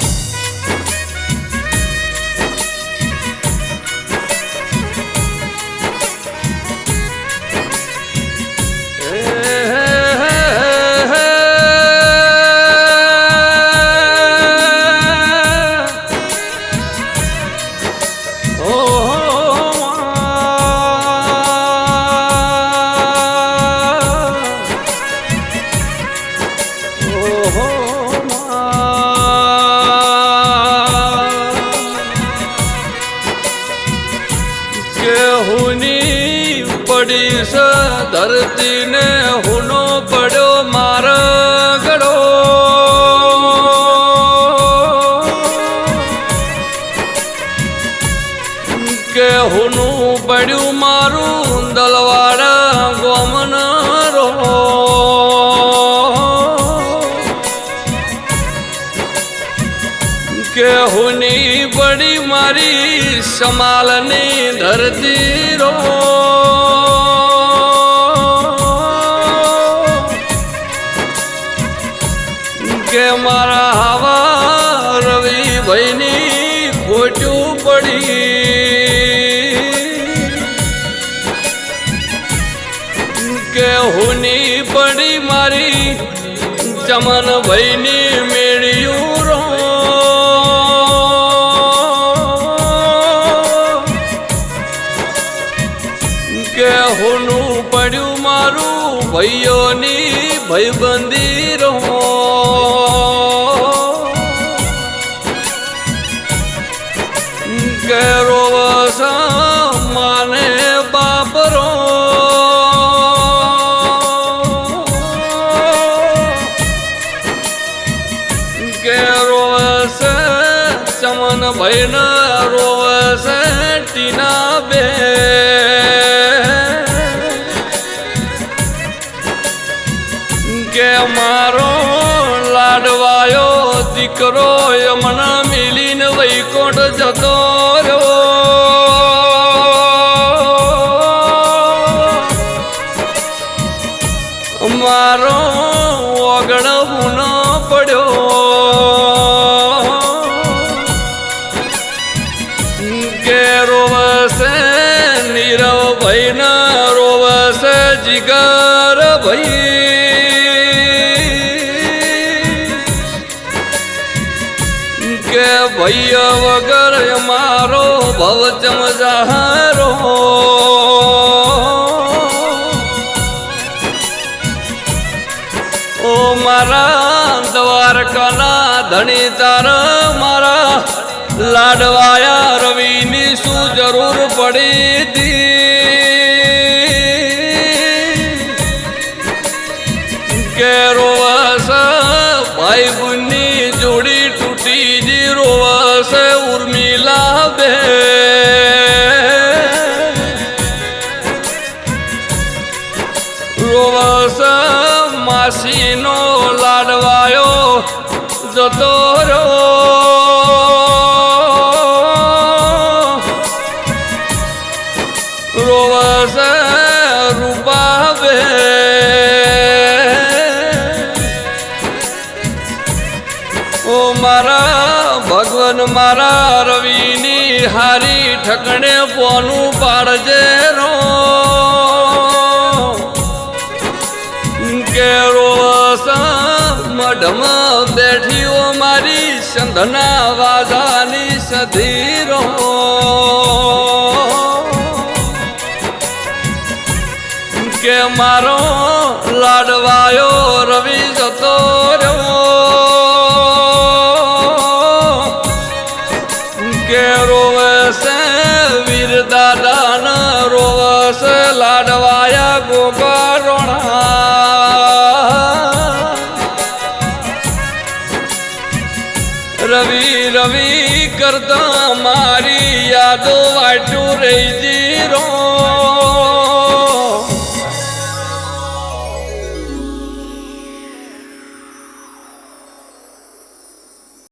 Thank કે હુની પડી સ ધરતી ને હુનો પડ્યો માર ગળો. કે હુનું પડ્યું મારું દલવાડા કે હુની બડી મારી સમાલની ધરતી રો. કે મારા હવા રવિ ભાઈની ખોટું પડી. કે હુની પડી મારી ચમન ભાઈની કે હોનું પડ્યું મારું ભાઈઓની ભયબંધી રહો. કે રોવસ માને બાપરો. કે રોવસ ચમન ભાઈન રોવસ ટીના. દીકરો યમના મિલીને વૈકોટ જતો રહ્યો. મારો ઓગણ હુનો પડ્યો. રોવસે નીરવ ભાઈ ના રોવસે જીગર ભાઈ. ભૈય વગર મારો ભવ ચમજારો ઓ મારા દ્વારકાના ધણી તાર મારા લાડવાયા રવિની શું જરૂર પડી હતી? રોવસ માસીનો લાડવાયો જતો રહ્યો. રોવસ રૂપા ઓ મારા ભગવાન, મારા રવિની હારી ઠકણે પોનું પાડજે રો. સંધના વાજાની સધીરો કે મારો રવિ રવિ કરતા મારી યાદો વાટું રહી જીરો.